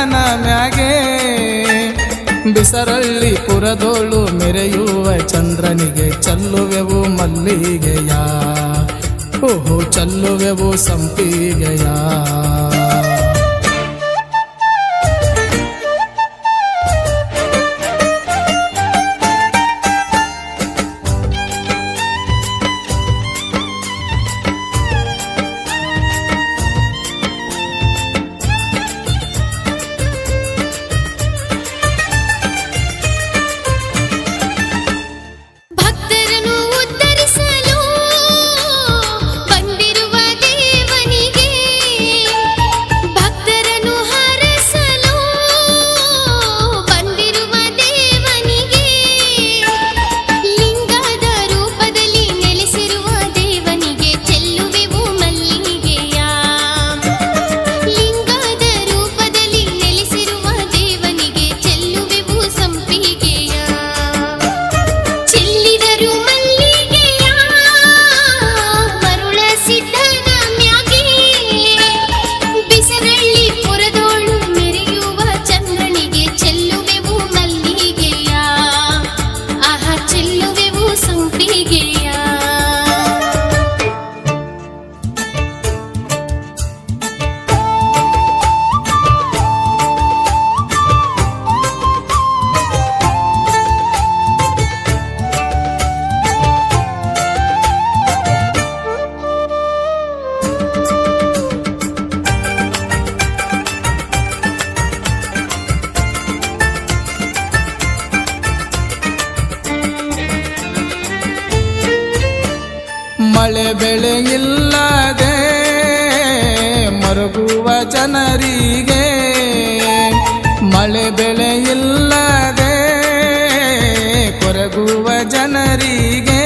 ಸಿದ್ಧನ ಮ್ಯಾಗೆ. ಬಿಸರಳ್ಳಿ ಪುರದೋಳು ಮೆರೆಯುವ ಚಂದ್ರನಿಗೆ ಚಲ್ಲುವೆವು ಮಲ್ಲಿಗೆಯ. ಓಹೋ ಚಲ್ಲುವೆವು ಸಂಪಿಗೆಯ. ಮಳೆ ಬೆಳೆ ಇಲ್ಲದೆ ಮರುಗುವ ಜನರಿಗೆ ಮಳೆ ಬೆಳೆ ಇಲ್ಲದೆ ಕೊರಗುವ ಜನರಿಗೆ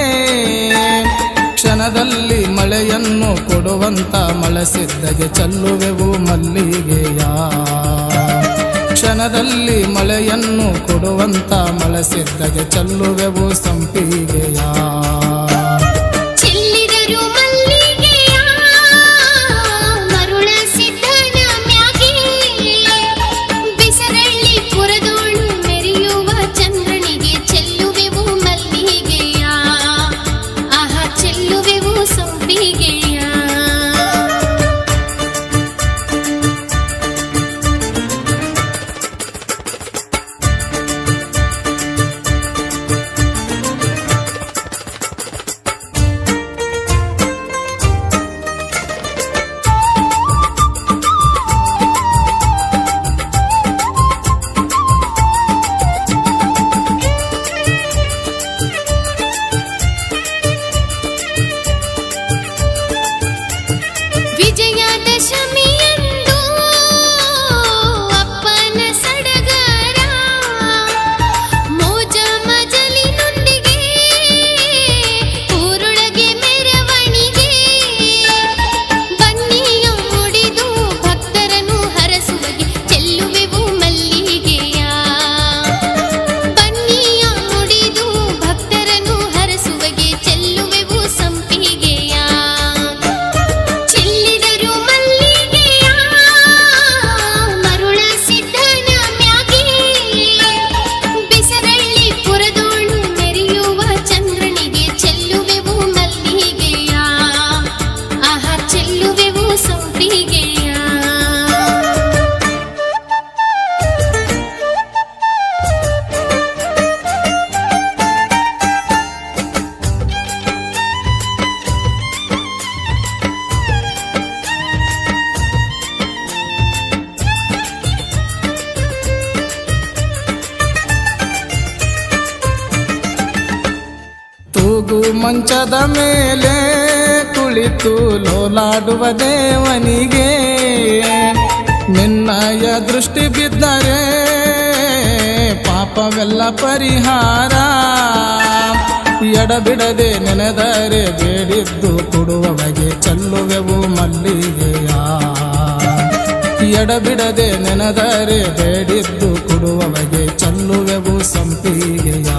ಕ್ಷಣದಲ್ಲಿ ಮಳೆಯನ್ನು ಕೊಡುವಂತ ಮಳಸಿದ್ದಗೆ ಚಲ್ಲುವೆವು ಮಲ್ಲಿಗೆಯ. ಕ್ಷಣದಲ್ಲಿ ಮಳೆಯನ್ನು ಕೊಡುವಂತ ಮಳಸಿದ್ದಗೆ ಚಲ್ಲುವೆವು ಸಂಪಿಗೆಯ. ತೂಗು ಮಂಚದ ಮೇಲೆ ಕುಳಿತು ಲೋಲಾಡುವ ದೇವನಿಗೆ. ನಿನ್ನಯ ದೃಷ್ಟಿ ಬಿದ್ದರೆ ಪಾಪವೆಲ್ಲ ಪರಿಹಾರ. ಎಡಬಿಡದೆ ನೆನೆದರೆ ಬೇಡಿದ್ದು ಕೊಡುವವಗೆ ಚೆಲ್ಲುವೆವು ಮಲ್ಲಿಗೆಯ. ಎಡಬಿಡದೆ ನೆನೆದರೆ ಬೇಡಿದ್ದು ಕೊಡುವವಗೆ ಚೆಲ್ಲುವೆವು ಸಂಪಿಗೆಯ.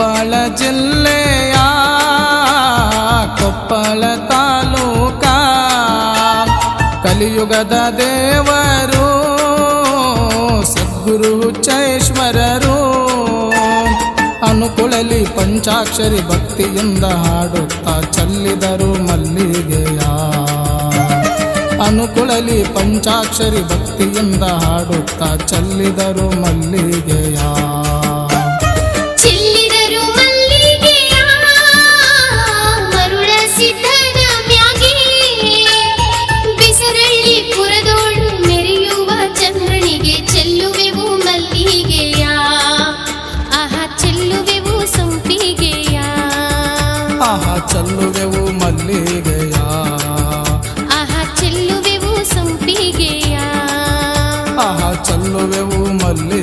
ಕೊಪ್ಪಳ ಜಿಲ್ಲೆಯ ಕೊಪ್ಪಳ ತಾಲೂಕ. ಕಲಿಯುಗದ ದೇವರು ಸದ್ಗುರು ಚೈಶ್ವರರು ಅನುಕುಳಲಿ ಪಂಚಾಕ್ಷರಿ ಭಕ್ತಿಯಿಂದ ಹಾಡುತ್ತಾ ಚಲ್ಲಿದರು ಮಲ್ಲಿಗೆಯ. ಅನುಕುಳಲಿ ಪಂಚಾಕ್ಷರಿ ಭಕ್ತಿಯಿಂದ ಹಾಡುತ್ತಾ ಚಲ್ಲಿದರು ಮಲ್ಲಿಗೆಯ. ಆಹ ಚಲ್ಲುವೆವು ಮಲ್ಲಿಗೆಯ ಆಹ ಚೆಲ್ಲುವೆವು ಸಂಪಿಗೆಯ ಆಹ ಚಲ್ಲುವೆವು ಮಲ್ಲಿಗೆಯ